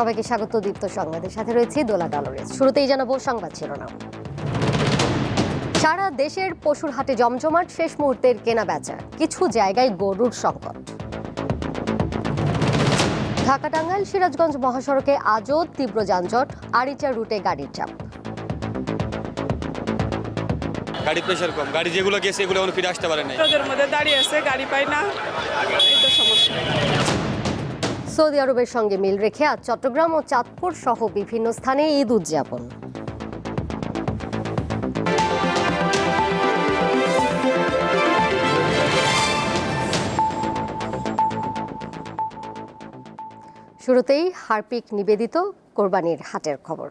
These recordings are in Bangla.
সবাইকে স্বাগত দীপ্ত সংবাদের সাথে রয়েছে দোলা ডলরেস শুরুতেই জানাব সংবাদ শিরোনাম। সারা দেশের পশুর হাটে জমজমাট শেষ মুহূর্তের কেনা বেচা কিছু জায়গায় গরুর সংকট। ঢাকা টাঙ্গাইল সিরাজগঞ্জ মহাসড়কে আজও তীব্র যানজট আরিচা রুটে গাড়ির চাপ। গাড়ি প্রেশার কম। গাড়ি যেগুলো গেছে এগুলো ফিরে আসতে পারে রোদের মধ্যে দাঁড়িয়ে আছে গাড়ি পাই না। এই তো সমস্যা। সৌদি আরবের সঙ্গে মিল রেখে আজ চট্টগ্রাম ও চাঁদপুর সহ বিভিন্ন স্থানে ঈদ উদযাপন। শুরুতেই হারপিক নিবেদিত কোরবানির হাটের খবর।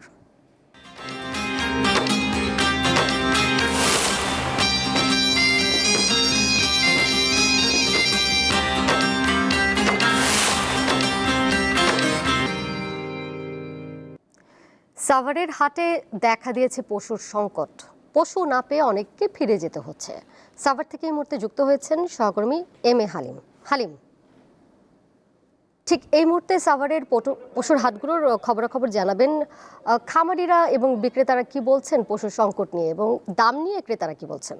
সাভারের হাটে দেখা দিয়েছে পশুর সংকট। পশু না পেয়ে অনেককে ফিরে যেতে হচ্ছে। সাভার থেকে এই মুহূর্তে যুক্ত হয়েছেন সহকর্মী এম এ হালিম। হালিম, ঠিক এই মুহূর্তে সাভারের পশুর হাটগুলোর খবরাখবর জানাবেন খামারিরা এবং বিক্রেতারা কি বলছেন পশুর সংকট নিয়ে এবং দাম নিয়ে ক্রেতারা কি বলছেন?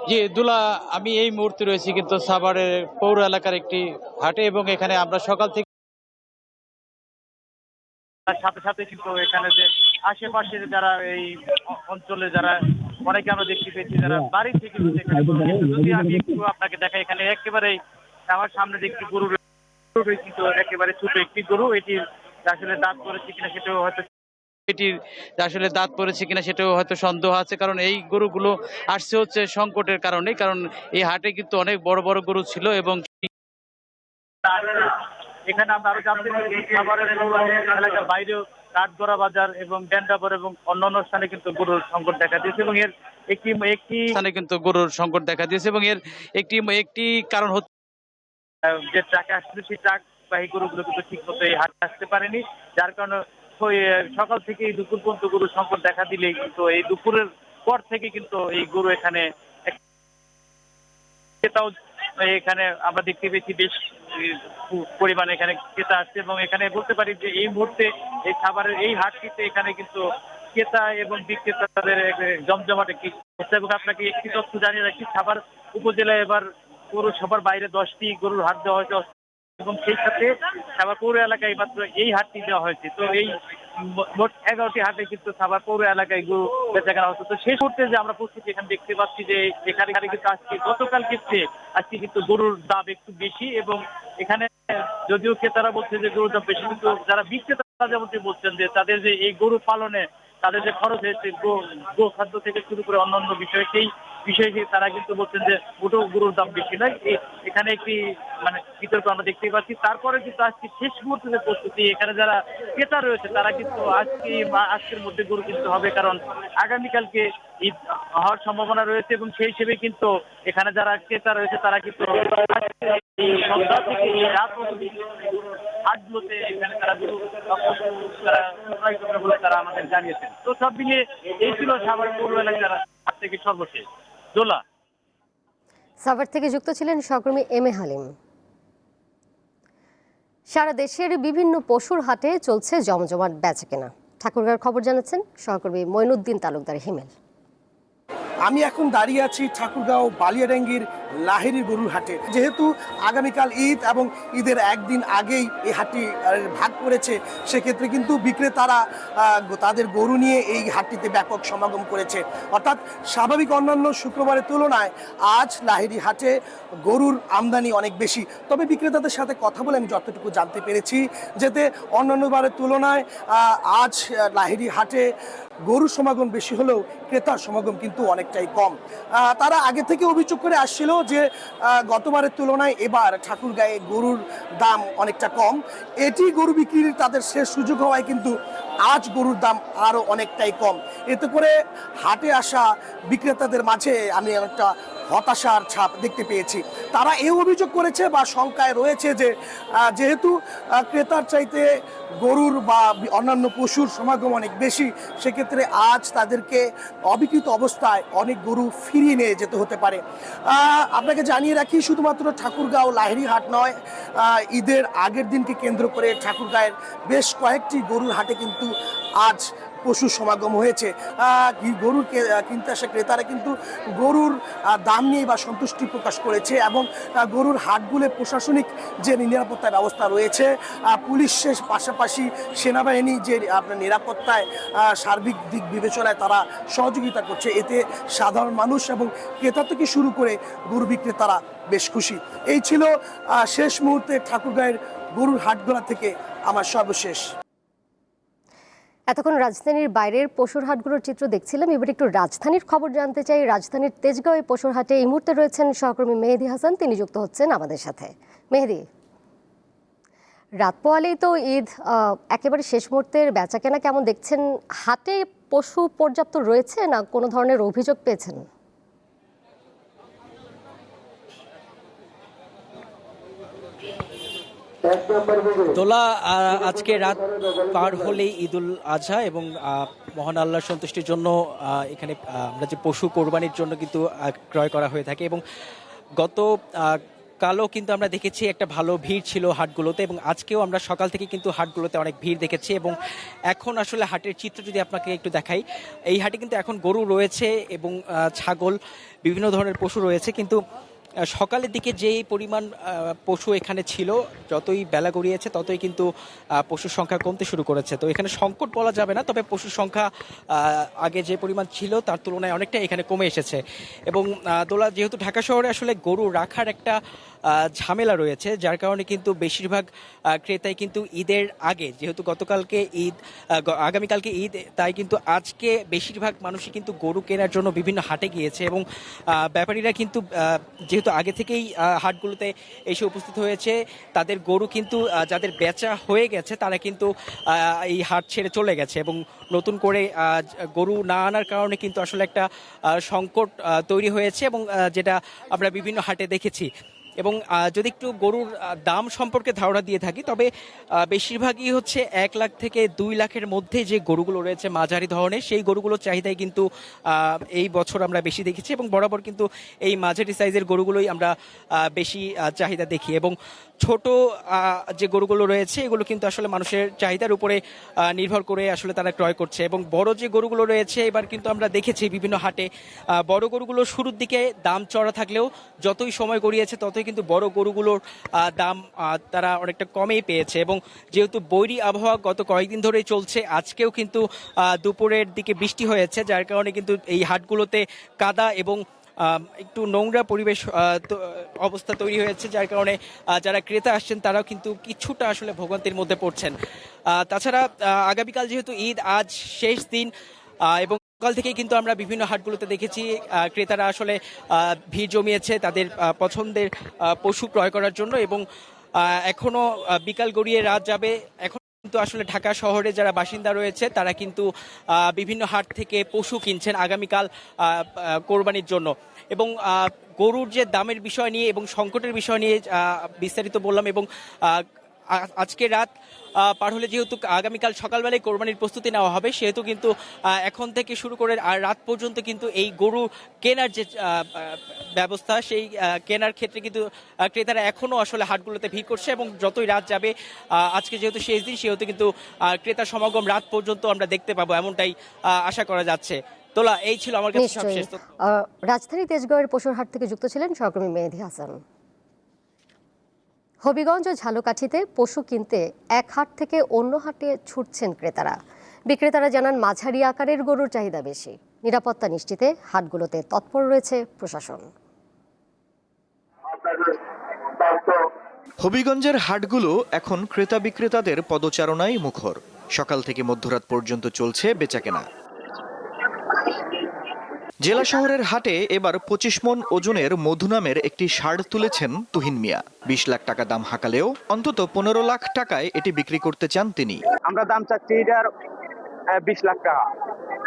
জি দুলা আমি এই মুহূর্তে রয়েছি কিন্তু সাভারের পৌর এলাকার একটি হাটে এবং এখানে আমরা সকাল থেকে সাথে সাথে কিন্তু এখানে যে আশেপাশে যারা এই অঞ্চলে যারা অনেকে আমরা দেখতে পেয়েছি যারা বাড়ি থেকে। যদি আমি একটু আপনাকে দেখাই এখানে একেবারে আমার সামনে যে একটি গরু কিন্তু একেবারে ছোট একটি গরু এটি আসলে দাঁত করেছে কিনা সেটাও হয়তো এটির আসলে দাঁত পড়েছে কিনা সেটাও হয়তো সন্দেহ আছে কারণ এই গরুগুলো আসছে হচ্ছে সংকটের কারণে কারণ এই হাটে কিন্তু অনেক বড় বড় গরু ছিল এবং এখানে আমরা আরও জানতে এলাকার বাইরেও কাঠগড়া বাজার এবং ড্যান্ডাবর এবং অন্যান্য স্থানে কিন্তু গরুর সংকট দেখা দিয়েছে এবং এর একটি একটি স্থানে কিন্তু গরুর সংকট দেখা দিয়েছে এবং এর একটি একটি কারণ হচ্ছে যে ট্রাকে আসছিল সেই ট্রাক বাহী গরুগুলো কিন্তু ঠিক মতো এই হাটে আসতে পারেনি যার কারণে সকাল থেকে এই দুপুর পর্যন্ত গরু সংকট দেখা দিলে কিন্তু এই দুপুরের পর থেকে কিন্তু এই গরু এখানে ক্রেতাও এখানে আমরা দেখতে পেয়েছি বেশ পরিমাণে এখানে ক্রেতা আসছে এবং এখানে বলতে পারি যে এই মুহূর্তে এই খাবারের এই হাটটিতে এখানে কিন্তু ক্রেতা এবং বিক্রেতাদের জমজমাট একটি এবং আপনাকে একটি তথ্য জানিয়ে রাখি, খাবার উপজেলায় এবার গরু সবার বাইরে দশটি গরুর হাট দেওয়া হয়েছে। এবং সেই সাথে সাভার পৌর এলাকায় মাত্র এই হাটটি দেওয়া হয়েছে। তো এই মোট এগারোটি হাটে কিন্তু সাভার পৌর এলাকায় গরু বেচা কেনা হচ্ছে। তো শেষ মুহূর্তে যে আমরা প্রস্তুতি এখানে দেখতে পাচ্ছি যে এখানে এখানে কিন্তু আজকে গতকাল ক্ষেত্রে আজকে কিন্তু গরুর দাম একটু বেশি এবং এখানে যদিও ক্রেতারা বলছে যে গরুর দাম বেশি, কিন্তু যারা বিক্রেতা যেমনটি বলছেন যে তাদের যে এই গরু পালনে তাদের যে খরচ হয়েছে, গো খাদ্য থেকে শুরু করে অন্যান্য বিষয় সেই বিষয়ে তারা কিন্তু বলছেন যে মোটো গরুর দাম বেশি নয়। এখানে একটি মানে বিতর্ক আমরা দেখতেই পাচ্ছি। তারপরে কিন্তু আজকে শেষ মুহূর্তে যে প্রস্তুতি, এখানে যারা ক্রেতা রয়েছে, তারা কিন্তু আজকে বা আজকের মধ্যে গরু কিনতে হবে, কারণ আগামীকালকে ঈদ হওয়ার সম্ভাবনা রয়েছে এবং সেই হিসেবে কিন্তু এখানে যারা ক্রেতা রয়েছে, তারা কিন্তু হাটগুলোতে এখানে তারা বলে তারা আমাদের জানিয়েছেন। তো সব মিলিয়ে এই ছিল সাভার পৌর এলাকার থেকে সর্বশেষ। দোলা। সাভার থেকে যুক্ত ছিলেন সহকর্মী এম এ হালিম। সারা দেশের বিভিন্ন পশুর হাটে চলছে জমজমাট বেচাকেনা ঠাকুরগাঁর খবর জানাচ্ছেন সহকর্মী মইনুদ্দিন তালুকদার হিমেল। আমি এখন দাঁড়িয়ে আছি ঠাকুরগাঁও বালিয়াডাঙ্গির লাহেরি গরুর হাটে। যেহেতু আগামীকাল ঈদ এবং ঈদের একদিন আগেই এই হাটটি ভাগ করেছে, সেক্ষেত্রে কিন্তু বিক্রেতারা তাদের গরু নিয়ে এই হাটটিতে ব্যাপক সমাগম করেছে। অর্থাৎ স্বাভাবিক অন্যান্য শুক্রবারের তুলনায় আজ লাহেরি হাটে গরুর আমদানি অনেক বেশি। তবে বিক্রেতাদের সাথে কথা বলে আমি যতটুকু জানতে পেরেছি, যেতে অন্যান্য বারের তুলনায় আজ লাহেরি হাটে গরুর সমাগম বেশি হলেও ক্রেতার সমাগম কিন্তু অনেকটাই কম। তারা আগে থেকে অভিযোগ করে আসছিল যে গতবারের তুলনায় এবার ঠাকুর গায়ে গরুর দাম অনেকটা কম। এটি গরু বিক্রির তাদের শেষ সুযোগ হওয়ায় কিন্তু আজ গরুর দাম আরও অনেকটাই কম। এতে করে হাটে আসা বিক্রেতাদের মাঝে আমি একটা হতাশার ছাপ দেখতে পেয়েছি। তারা এই অভিযোগ করেছে বা শঙ্কায় রয়েছে যে যেহেতু ক্রেতার চাইতে গরুর বা অন্যান্য পশুর সমাগম অনেক বেশি, সেক্ষেত্রে আজ তাদেরকে অবিকৃত অবস্থায় অনেক গরু ফিরিয়ে নিয়ে যেতে হতে পারে। আপনাকে জানিয়ে রাখি, শুধুমাত্র ঠাকুরগাঁও লাহিড়ি হাট নয় ঈদের আগের দিনকে কেন্দ্র করে ঠাকুরগাঁয়ের বেশ কয়েকটি গরুর হাটে কিন্তু আজ পশু সমাগম হয়েছে। গরুর কিনতে আসা ক্রেতারা কিন্তু গরুর দাম নিয়ে বা সন্তুষ্টি প্রকাশ করেছে এবং গরুর হাটগুলো প্রশাসনিক যে নিরাপত্তা ব্যবস্থা রয়েছে পুলিশের পাশাপাশি সেনাবাহিনী যে, আপনার নিরাপত্তায় সার্বিক দিক বিবেচনায় তারা সহযোগিতা করছে, এতে সাধারণ মানুষ এবং ক্রেতা থেকে শুরু করে গরু বিক্রেতারা বেশ খুশি। এই ছিল শেষ মুহূর্তে ঠাকুরগাঁয়ের গরুর হাটগোলা থেকে আমার সর্বশেষ এতক্ষণ রাজধানীর বাইরের পশুর হাটগুলোর চিত্র দেখছিলাম। এবার একটু রাজধানীর খবর জানতে চাই। রাজধানীর তেজগাঁও পশুর হাটে এই মুহূর্তে রয়েছেন সহকর্মী মেহেদি হাসান। তিনি যুক্ত হচ্ছেন আমাদের সাথে। মেহেদি রাত পোয়ালেই তো ঈদ একেবারে শেষ মুহূর্তের বেচা কেনা কেমন দেখছেন? হাটে পশু পর্যাপ্ত রয়েছে না কোনো ধরনের অভিযোগ পেয়েছেন? দোলা আজকে রাত পার হলেই ঈদুল আজহা এবং মহান আল্লাহর সন্তুষ্টির জন্য এখানে আমরা যে পশু কোরবানির জন্য কিন্তু ক্রয় করা হয়ে থাকে এবং গত কালও কিন্তু আমরা দেখেছি একটা ভালো ভিড় ছিল হাটগুলোতে এবং আজকেও আমরা সকাল থেকে কিন্তু হাটগুলোতে অনেক ভিড় দেখেছি এবং এখন আসলে হাটের চিত্র যদি আপনাকে একটু দেখাই, এই হাটে কিন্তু এখন গরু রয়েছে এবং ছাগল, বিভিন্ন ধরনের পশু রয়েছে কিন্তু সকালের দিকে যেই পরিমাণ পশু এখানে ছিল, যতই বেলা গড়িয়েছে, ততই কিন্তু পশুর সংখ্যা কমতে শুরু করেছে। তো এখানে সংকট বলা যাবে না, তবে পশুর সংখ্যা আগে যে পরিমাণ ছিল, তার তুলনায় অনেকটা এখানে কমে এসেছে। এবং দোলা, যেহেতু ঢাকা শহরে আসলে গরু রাখার একটা ঝামেলা রয়েছে, যার কারণে কিন্তু বেশিরভাগ ক্রেতাই কিন্তু ঈদের আগে, যেহেতু গতকালকে ঈদ আগামীকালকে ঈদ, তাই কিন্তু আজকে বেশিরভাগ মানুষই কিন্তু গরু কেনার জন্য বিভিন্ন হাটে গিয়েছে এবং ব্যাপারীরা কিন্তু যেহেতু আগে থেকেই হাটগুলোতে এসে উপস্থিত হয়েছে, তাদের গরু কিন্তু যাদের বেচা হয়ে গেছে, তারা কিন্তু এই হাট ছেড়ে চলে গেছে এবং নতুন করে গরু না আনার কারণে কিন্তু আসলে একটা সংকট তৈরি হয়েছে এবং যেটা আমরা বিভিন্ন হাটে দেখেছি। এবং যদি একটু গরুর দাম সম্পর্কে ধারণা দিয়ে থাকি, তবে বেশিরভাগই হচ্ছে এক লাখ থেকে দুই লাখের মধ্যে যে গরুগুলো রয়েছে মাঝারি ধরনের, সেই গরুগুলোর চাহিদাই কিন্তু এই বছর আমরা বেশি দেখেছি এবং বরাবর কিন্তু এই মাঝারি সাইজের গরুগুলোই আমরা বেশি চাহিদা দেখি এবং ছোট যে গরুগুলো রয়েছে, এগুলো কিন্তু আসলে মানুষের চাহিদার উপরে নির্ভর করে আসলে তারা ক্রয় করছে এবং বড় যে গরুগুলো রয়েছে, এবার কিন্তু আমরা দেখেছি বিভিন্ন হাটে বড় গরুগুলো শুরুর দিকে দাম চড়া থাকলেও যতই সময় গড়িয়েছে ততই কিন্তু বড় গরুগুলোর দাম তারা অনেকটা কমেই পেয়েছে এবং যেহেতু বৈরী আবহাওয়া গত কয়েকদিন ধরেই চলছে, আজকেও কিন্তু দুপুরের দিকে বৃষ্টি হয়েছে, যার কারণে কিন্তু এই হাটগুলোতে কাদা এবং একটু নোংরা পরিবেশ অবস্থা তৈরি হয়েছে, যার কারণে যারা ক্রেতা আসছেন তারাও কিন্তু কিছুটা আসলে ভোগান্তির মধ্যে পড়ছেন। তাছাড়া আগামীকাল যেহেতু ঈদ, আজ শেষ দিন এবং সকাল থেকেই কিন্তু আমরা বিভিন্ন হাটগুলোতে দেখেছি ক্রেতারা আসলে ভিড় জমিয়েছে তাদের পছন্দের পশু ক্রয় করার জন্য এবং আহ, এখনও বিকাল গড়িয়ে রাত যাবে। এখন কিন্তু আসলে ঢাকা শহরে যারা বাসিন্দা রয়েছে তারা কিন্তু বিভিন্ন হাট থেকে পশু কিনছেন আগামীকাল কোরবানির জন্য। এবং গরুর যে দামের বিষয় নিয়ে এবং সংকটের বিষয় নিয়ে বিস্তারিত বললাম এবং আজকে রাত পার হলে যেহেতু আগামীকাল সকালবেলায় কোরবানির প্রস্তুতি নেওয়া হবে সেহেতু কিন্তু এখন থেকে শুরু করে আর রাত পর্যন্ত কিন্তু এই গরু কেনার যে ব্যবস্থা সেই কেনার ক্ষেত্রে কিন্তু ক্রেতারা এখনও আসলে হাটগুলোতে ভিড় করছে এবং যতই রাত যাবে আহ, আজকে যেহেতু শেষ দিন সেহেতু কিন্তু আহ, ক্রেতার সমাগম রাত পর্যন্ত আমরা দেখতে পাবো এমনটাই আশা করা যাচ্ছে। তোলা এই ছিল আমার কাছে সবশেষ রাজধানী তেজগাঁওয়ের পশুর হাট থেকে যুক্ত ছিলেন সহকর্মী মেহেদি হাসান। হবিগঞ্জ ও ঝালকাঠিতে পশু কিনতে এক হাট থেকে অন্য হাটে ছুটছেন ক্রেতারা। বিক্রেতারা জানান, মাঝারি আকারের গরুর চাহিদা বেশি। নিরাপত্তা নিশ্চিতে হাটগুলোতে তৎপর রয়েছে প্রশাসন। হবিগঞ্জের হাটগুলো এখন ক্রেতা বিক্রেতাদের পদচারণায় মুখর। সকাল থেকে মধ্যরাত পর্যন্ত চলছে বেচাকেনা। জেলা শহরের হাটে এবার পঁচিশ মন ওজনের মধু নামের একটি সার তুলেছেন তুহিন মিয়া। বিশ লাখ টাকা দাম হাঁকালেও অন্তত পনেরো লাখ টাকায় এটি বিক্রি করতে চান তিনি। আমরা দাম চাচ্ছি এটার বিশ লাখ টাকা।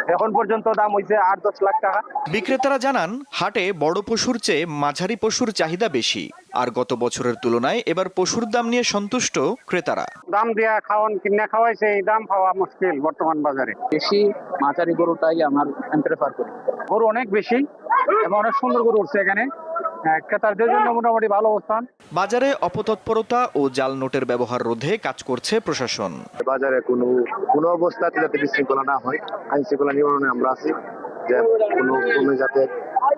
এখন পর্যন্ত দাম হয়েছে আট দশ লাখ টাকা। বিক্রেতারা জানান হাটে বড় পশুর চেয়ে মাঝারি পশুর চাহিদা বেশি। আর গত বছরের তুলনায় এবার পশুর দাম নিয়ে সন্তুষ্ট ক্রেতারা। দাম দিয়া খাওয়ান কিনে খাওয়াই সেই দাম পাওয়া মুশকিল বর্তমান বাজারে। বেশি মাঝারি গরুটাই আমার আমি প্রেফার করি। গরু অনেক বেশি এবং অনেক সুন্দর গরু উঠছে এখানে। ক্রেতাদের জন্য মোটামুটি ভালো অবস্থান। বাজারে অপতৎপরতা ও জাল নোটের ব্যবহার রোধে কাজ করছে প্রশাসন। বাজারে কোনো কোনো অবস্থাতে যাতে বিশৃঙ্খলা না হয় আইন শৃঙ্খলা নিবারণে আমরা আছি যে কোনো কোনো যাতে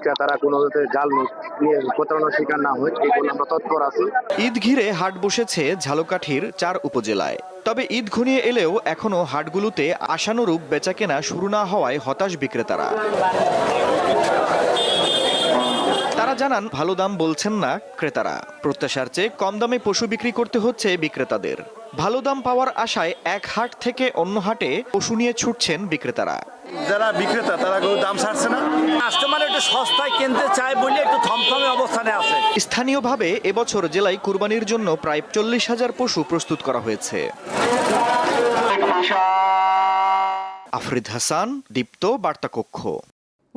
ক্রেতারা কোনো যাতে জাল নোট নিয়ে প্রতারণার শিকার না হয় এই জন্য আমরা তৎপর আছি। ঈদ ঘিরে হাট বসেছে ঝালকাঠির চার উপজেলায়। তবে ঈদ ঘনিয়ে এলেও এখনও হাটগুলোতে আশানুরূপ বেচাকেনা শুরু না হওয়ায় হতাশ বিক্রেতারা। তারা জানান ভালো দাম বলছেন না ক্রেতারা। প্রত্যাশার চেয়ে কম দামে পশু বিক্রি করতে হচ্ছে বিক্রেতাদের। ভালো দাম পাওয়ার আশায় এক হাট থেকে অন্য হাটে পশু নিয়ে ছুটছেন বিক্রেতারা। যারা বিক্রেতা তারা গরুর দাম ছাড়ছে না? কাস্টমার একটু সস্তায় কিনতে চায় বলে একটু থমথমে অবস্থানে আছে। স্থানীয়ভাবে এবছর জেলায় কুরবানির জন্য প্রায় চল্লিশ হাজার পশু প্রস্তুত করা হয়েছে। আফরিদ হাসান দীপ্ত বার্তাকক্ষ।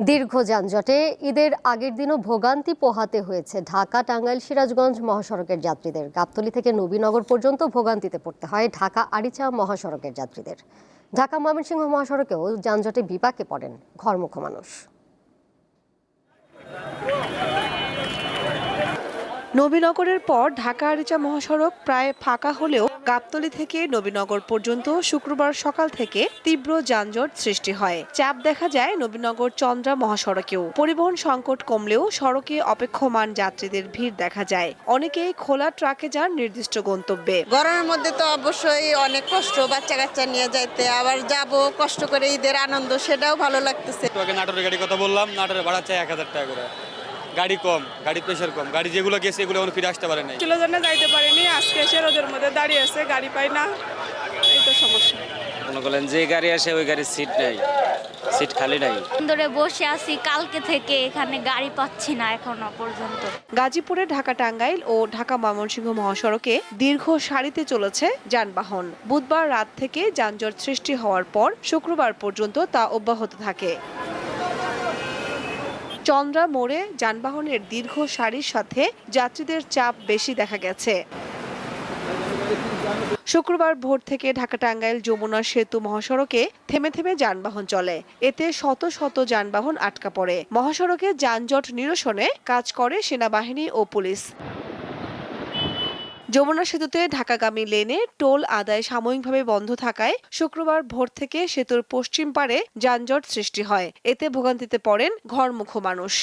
দীর্ঘ যানজটে ঈদের আগের দিনও ভোগান্তি পোহাতে হয়েছে ঢাকা, টাঙ্গাইল, সিরাজগঞ্জ মহাসড়কের যাত্রীদের। গাবতলী থেকে নবীনগর পর্যন্ত ভোগান্তিতে পড়তে হয় ঢাকা, আরিচা মহাসড়কের যাত্রীদের। ঢাকা, ময়মনসিংহ মহাসড়কেও যানজটে বিপাকে পড়েন ঘরমুখ মানুষ। নবীনগরের পর ঢাকা, আরিচা মহাসড়ক প্রায় ফাঁকা হলেও গাবতলী থেকে নবীনগর পর্যন্ত শুক্রবার সকাল থেকে তীব্র যানজট সৃষ্টি হয়। চাপ দেখা যায় নবীনগর চন্দ্রা মহাসড়কেও। পরিবহন সংকট কমলেও সড়কে অপেক্ষমান যাত্রীদের ভিড় দেখা যায়। অনেকেই খোলা ট্রাকে যান নির্দিষ্ট গন্তব্যে। গরমের মধ্যে তো অবশ্যই অনেক কষ্ট বাচ্চা কাচ্চা নিয়ে যাইতে। আবার যাব কষ্ট করে ঈদের আনন্দ সেটাও ভালো লাগতেছে। নাটোরের গাড়ি কথা বললাম নাটোরের ভাড়া চাই এক হাজার টাকা করে। গাড়ি কম গাড়ি প্রেশার কম। গাড়ি যেগুলো গেছে এগুলো এখন ফিরে আসতে পারে নাই। ছিল জন্য যাইতে পারিনি আজকে এসে রোদের মধ্যে দাঁড়িয়ে আছে গাড়ি পাই না এই তো সমস্যা। মনে করলেন যে গাড়ি আসে ওই গাড়ির সিট নেই সিট খালি নাই। ধরে বসে আছি কালকে থেকে এখানে গাড়ি পাচ্ছি না এখনও পর্যন্ত। গাজীপুরে ঢাকা টাঙ্গাইল ও ঢাকা ময়মনসিংহ মহাসড়কে দীর্ঘ সারিতে চলেছে যানবাহন। বুধবার রাত থেকে যানজট সৃষ্টি হওয়ার পর শুক্রবার পর্যন্ত তা অব্যাহত থাকে। চন্দ্রা মোড়ে যানবাহনের দীর্ঘ সারির সাথে যাত্রীদের চাপ বেশি দেখা গেছে। শুক্রবার ভোর থেকে ঢাকা টাঙ্গাইল যমুনা সেতু মহাসড়কে থেমে থেমে যানবাহন চলে। এতে শত শত যানবাহন আটকা পড়ে। মহাসড়কে যানজট নিরসনে কাজ করে সেনাবাহিনী ও পুলিশ। যমুনা সেতুতে ঢাকাগামী লেনে টোল আদায় সাময়িকভাবে বন্ধ থাকায় শুক্রবার ভোর থেকে সেতুর পশ্চিম পারে যানজট সৃষ্টি হয়। এতে ভোগান্তিতে পড়েন ঘরমুখ মানুষ।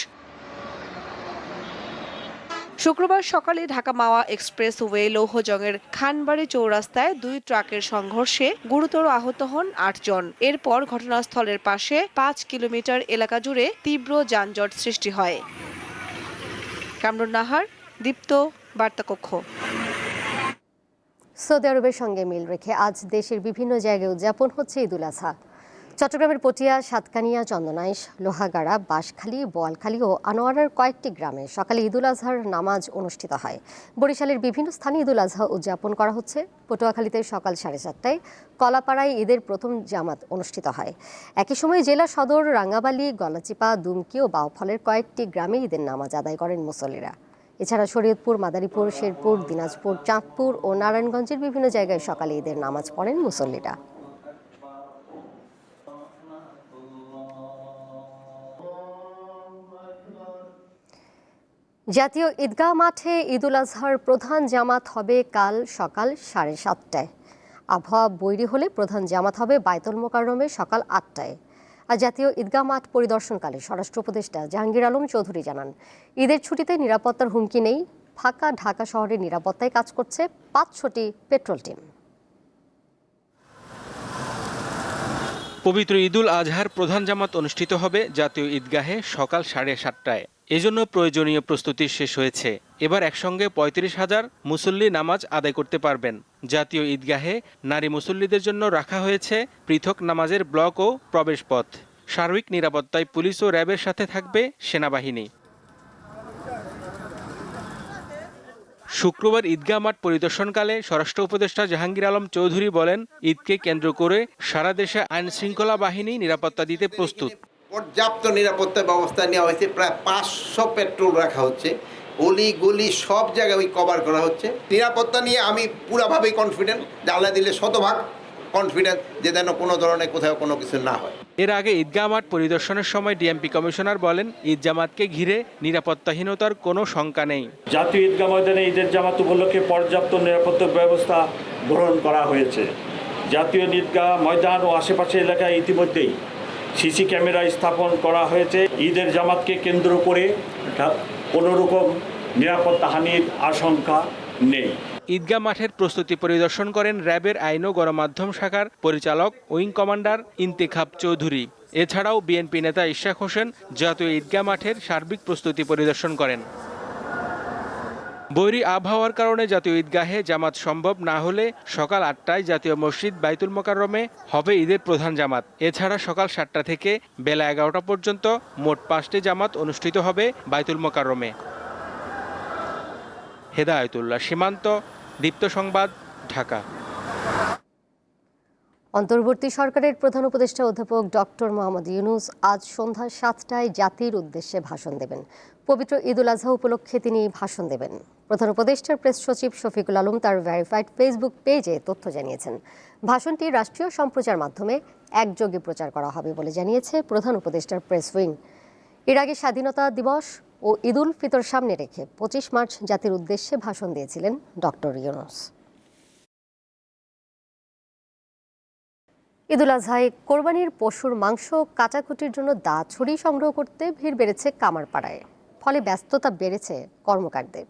শুক্রবার সকালে ঢাকা মাওয়া এক্সপ্রেস ওয়ে লৌহজংয়ের খানবাড়ি চৌরাস্তায় দুই ট্রাকের সংঘর্ষে গুরুতর আহত হন আটজন এরপর ঘটনাস্থলের পাশে পাঁচ কিলোমিটার এলাকা জুড়ে তীব্র যানজট সৃষ্টি হয়। কামরুন নাহার, দীপ্ত বার্তাকক্ষ। সৌদি আরবের সঙ্গে মিল রেখে আজ দেশের বিভিন্ন জায়গায় উদযাপন হচ্ছে ঈদুল আজহা চট্টগ্রামের পটিয়া, সাতকানিয়া, চন্দনাইশ, লোহাগাড়া, বাঁশখালী, বোয়ালখালী ও আনোয়ারার কয়েকটি গ্রামে সকালে ঈদুল আজহার নামাজ অনুষ্ঠিত হয়। বরিশালের বিভিন্ন স্থানে ঈদুল আজহা উদযাপন করা হচ্ছে। পটুয়াখালীতে সকাল সাড়ে সাতটায় কলাপাড়ায় ঈদের প্রথম জামাত অনুষ্ঠিত হয়। একই সময় জেলা সদর রাঙ্গাবালি, গলাচিপা, দুমকি ও বাউফলের কয়েকটি গ্রামে ঈদের নামাজ আদায় করেন মুসল্লিরা। এছাড়া শরীয়তপুর, মাদারীপুর, শেরপুর, দিনাজপুর, চাঁদপুর ও নারায়ণগঞ্জের বিভিন্ন জায়গায় সকালে ঈদের নামাজ পড়েন মুসল্লিরা। জাতীয় ঈদগাহ মাঠে ঈদুল আজহার প্রধান জামাত হবে কাল সকাল সাড়ে সাতটায়। আবহাওয়া বৈরী হলে প্রধান জামাত হবে বায়তুল মোকাররমে সকাল আটটায়। আর জাতীয় ঈদগাহ মাঠ পরিদর্শনকালে স্বরাষ্ট্র উপদেষ্টা জাহাঙ্গীর আলম চৌধুরী জানান, ঈদের ছুটিতে নিরাপত্তার হুমকি নেই, ফাঁকা ঢাকা শহরের নিরাপত্তায় কাজ করছে পাঁচশোটি পেট্রোল টিম। পবিত্র ঈদুল আজহার প্রধান জামাত অনুষ্ঠিত হবে জাতীয় ঈদগাহে সকাল সাড়ে সাতটায়। এজন্য প্রয়োজনীয় প্রস্তুতি শেষ হয়েছে। এবার একসঙ্গে পঁয়ত্রিশ হাজার মুসল্লি নামাজ আদায় করতে পারবেন। জাতীয় ঈদগাহে নারী মুসল্লিদের জন্য রাখা হয়েছে পৃথক নামাজের ব্লক ও প্রবেশপথ। সার্বিক নিরাপত্তায় পুলিশ ও র্যাবের সাথে থাকবে সেনাবাহিনী। শুক্রবার ঈদগাহ মাঠ পরিদর্শনকালে স্বরাষ্ট্র উপদেষ্টা জাহাঙ্গীর আলম চৌধুরী বলেন, ঈদকে কেন্দ্র করে সারা দেশে আইন শৃঙ্খলা বাহিনী নিরাপত্তা দিতে প্রস্তুত। পর্যাপ্ত নিরাপত্তা ব্যবস্থা নেওয়া হয়েছে। প্রায় পাঁচশো পেট্রোল রাখা হচ্ছে। অলি গলি সব জায়গায় ওই কভার করা হচ্ছে। নিরাপত্তা নিয়ে আমি পুরাভাবেই কনফিডেন্ট জানলা দিলে শতভাগ কনফিডেন্ট যে যেন কোনো ধরনের কোথাও কোনো কিছু না হয়। এর আগে ঈদগাহ মাঠ পরিদর্শনের সময় ডিএমপি কমিশনার বলেন ঈদ জামাতকে ঘিরে নিরাপত্তাহীনতার কোনো শঙ্কা নেই। জাতীয় ঈদগাহ ময়দানে ঈদের জামাত উপলক্ষে পর্যাপ্ত নিরাপত্তা ব্যবস্থা গ্রহণ করা হয়েছে। জাতীয় ঈদগাহ ময়দান ও আশেপাশে এলাকায় ইতিমধ্যেই সিসি ক্যামেরা স্থাপন করা হয়েছে। ঈদের জামাতকে কেন্দ্র করে ঢা- কোনো রকম নিরাপত্তাহানির আশঙ্কা নেই। ঈদগাহ মাঠের প্রস্তুতি পরিদর্শন করেন র্যাবের আইন ও গণমাধ্যম শাখার পরিচালক, উইং কমান্ডার ইন্তেখাব চৌধুরী। এছাড়াও বিএনপি নেতা ইশাক হোসেন জাতীয় ঈদগাহ মাঠের সার্বিক প্রস্তুতি পরিদর্শন করেন। বৈরী আবহাওয়ার কারণে জাতীয় ঈদগাহে জামাত সম্ভব না হলে সকাল আটটায় জাতীয় মসজিদ বাইতুল মোকাররমে হবে ঈদের প্রধান জামাত। এছাড়া সকাল সাতটা থেকে বেলা এগারোটা পর্যন্ত মোট পাঁচটি জামাত অনুষ্ঠিত হবে বাইতুল মোকাররমে। হেদায়তুল্লাহ, সীমান্ত, দীপ্ত সংবাদ, ঢাকা। অন্তর্বর্তী সরকারের প্রধান উপদেষ্টা অধ্যাপক ডক্টর মোহাম্মদ ইউনুস আজ সন্ধ্যা সাতটায় জাতির উদ্দেশ্যে ভাষণ দেবেন। পবিত্র ঈদুল আজহা উপলক্ষে তিনি ভাষণ দেবেন। প্রধান উপদেষ্টার প্রেস সচিব শফিকুল আলম তার ভেরিফাইড ফেসবুক পেজে তথ্য জানিয়েছেন। ভাষণটি রাষ্ট্রীয় সম্প্রচার মাধ্যমে একযোগে প্রচার করা হবে বলে জানিয়েছে প্রধান উপদেষ্টার প্রেস উইং। এর আগে স্বাধীনতা দিবস ও ঈদুল ফিতর সামনে রেখে পঁচিশ মার্চ জাতির উদ্দেশ্যে ভাষণ দিয়েছিলেন ডক্টর ইউনুস। ঈদুল আজহায় কোরবানির পশুর মাংস কাটাকুটির জন্য দা ছড়ি সংগ্রহ করতে ভিড় বেড়েছে কামারপাড়ায়। ফলে ব্যস্ততা বেড়েছে কর্মকারদের।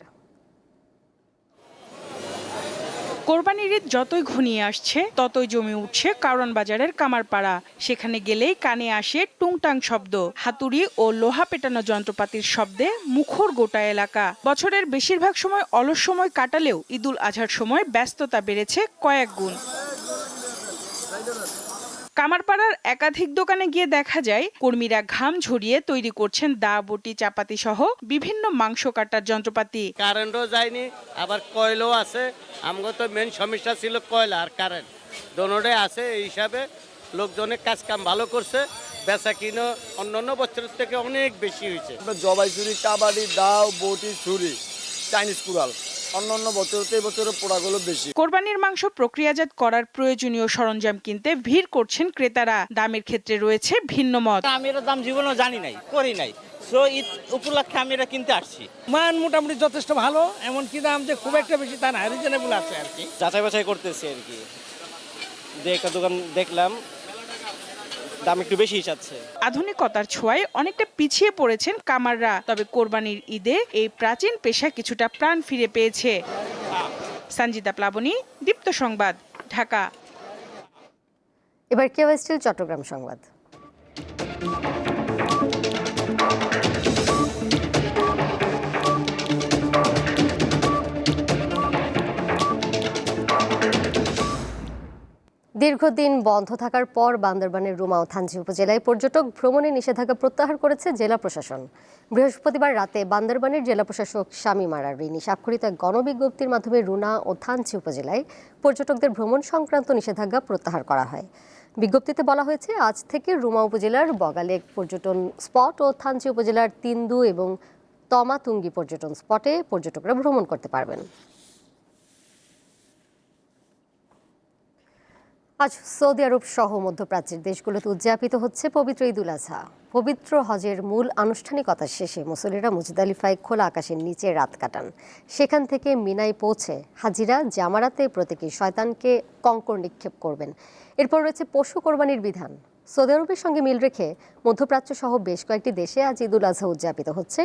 কোরবানির ঈদ যতই ঘনিয়ে আসছে, ততই জমে উঠছে কারণ বাজারের কামারপাড়া। সেখানে গেলেই কানে আসে টুংটাং শব্দ। হাতুড়ি ও লোহা পেটানো যন্ত্রপাতির শব্দে মুখর গোটা এলাকা। বছরের বেশিরভাগ সময় অলস সময় কাটালেও ঈদুল আজহার সময় ব্যস্ততা বেড়েছে কয়েক গুণ। কামারপাড়ার একাধিক দোকানে গিয়ে দেখা যায় কর্মীরা ঘাম ঝরিয়ে তৈরি করছেন দা বটি চাপাতি সহ বিভিন্ন মাংস কাটার যন্ত্রপাতি। কারেন্টও যায়নি আবার কয়লাও আছে। আমগো তো মেন সমস্যা ছিল কয়লা আর কারেন্ট। দোনোটাই আছে এই হিসাবে লোকজনের কাজ কাম ভালো করছে বেচা কিনো অন্যান্য বছরের থেকে অনেক বেশি হয়েছে। জবাই ছুরি কাবাডি দাও বটি ছুরি চাইনিজ কুড়াল। অন্যান্য বছরতে এই বছরের পোড়াগুলো বেশি। কোরবানির মাংস প্রক্রিয়াজাত করার প্রয়োজনীয় সরঞ্জাম কিনতে ভিড় করছেন ক্রেতারা। দামের ক্ষেত্রে রয়েছে ভিন্ন মত। আমি এর দাম জীবনেও জানি নাই করি নাই। সো ঈদ উপলক্ষে আমি এটা কিনতে আসছি। মান মোটামুটি যথেষ্ট ভালো এমনকি দাম যে খুব একটা বেশি তা না রিজনেবল আছে আর কি। যাচাই বাছাই করতেছি আর কি। দেখা দোকান দেখলাম দাম একটু বেশি চাচ্ছে। আধুনিকতার ছোঁয়ায় অনেকটা পিছিয়ে পড়েছেন কামাররা তবে কোরবানির ঈদে এই প্রাচীন পেশা কিছুটা প্রাণ ফিরে পেয়েছে। সঞ্জিতা প্লাবনী দীপ্ত সংবাদ ঢাকা। এবার কেউ স্টিল চট্টগ্রাম সংবাদ। দীর্ঘদিন বন্ধ থাকার পর বান্দরবানের রুমা ও থানচি উপজেলায় পর্যটক ভ্রমণে নিষেধাজ্ঞা প্রত্যাহার করেছে জেলা প্রশাসন। বৃহস্পতিবার রাতে বান্দরবানের জেলা প্রশাসক স্বামী মারার রিনি স্বাক্ষরিত এক গণবিজ্ঞপ্তির মাধ্যমে রুনা ও থানচি উপজেলায় পর্যটকদের ভ্রমণ সংক্রান্ত নিষেধাজ্ঞা প্রত্যাহার করা হয়। বিজ্ঞপ্তিতে বলা হয়েছে, আজ থেকে রুমা উপজেলার বগালেক পর্যটন স্পট ও থানচি উপজেলার তিন্দু এবং তমাতুঙ্গি পর্যটন স্পটে পর্যটকরা ভ্রমণ করতে পারবেন। আজ সৌদি আরব সহ মধ্যপ্রাচ্যের দেশগুলোতে উদযাপিত হচ্ছে পবিত্র ঈদুল আজহা পবিত্র হজের মূল আনুষ্ঠানিকতা শেষে মুসলিরা মুজদালিফায় খোলা আকাশের নিচে রাত কাটান। সেখান থেকে মিনায় পৌঁছে হাজিরা জামারাতে প্রতীকী শয়তানকে কঙ্কর নিক্ষেপ করবেন। এরপর রয়েছে পশু কোরবানির বিধান। সৌদি আরবের সঙ্গে মিল রেখে মধ্যপ্রাচ্য সহ বেশ কয়েকটি দেশে আজ ঈদুল আজহা উদযাপিত হচ্ছে।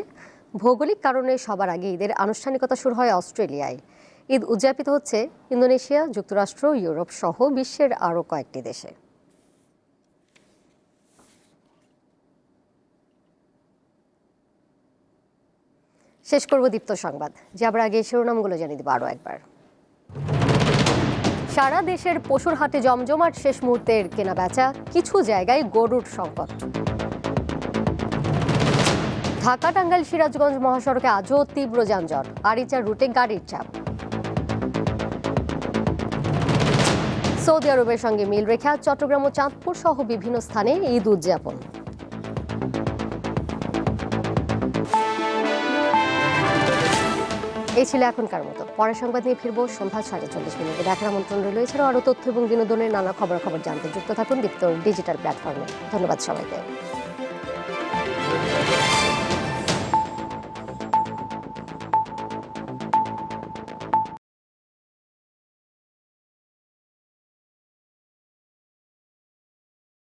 ভৌগোলিক কারণে সবার আগে ঈদের আনুষ্ঠানিকতা শুরু হয় অস্ট্রেলিয়ায়। ঈদ উদযাপিত হচ্ছে ইন্দোনেশিয়া, যুক্তরাষ্ট্র, ইউরোপ সহ বিশ্বের আরও কয়েকটি দেশে। শেষ করব দীপ্ত সংবাদ। যাবার আগে শিরোনামগুলো জানিয়ে দেবো আরও একবার। সারা দেশের পশুর হাটে জমজমাট শেষ মুহূর্তের কেনা বেচা কিছু জায়গায় গরুর সংকট। ঢাকা টাঙ্গাইল সিরাজগঞ্জ মহাসড়কে আজও তীব্র যানজট, আরিচা রুটে গাড়ির চাপ। সৌদি আরবের সঙ্গে মিল রেখে আজ চট্টগ্রাম ও চাঁদপুর সহ বিভিন্ন স্থানে ঈদ উদযাপন। এই ছিল এখনকার মতো। পরের সংবাদ নিয়ে ফিরবো সন্ধ্যা সাড়ে চল্লিশ মিনিটে। দেখার আমন্ত্রণ রইল। এছাড়াও আরও তথ্য এবং বিনোদনের নানা খবর খবর জানতে যুক্ত থাকুন দীপ্ত ডিজিটাল প্ল্যাটফর্মে। ধন্যবাদ সবাইকে।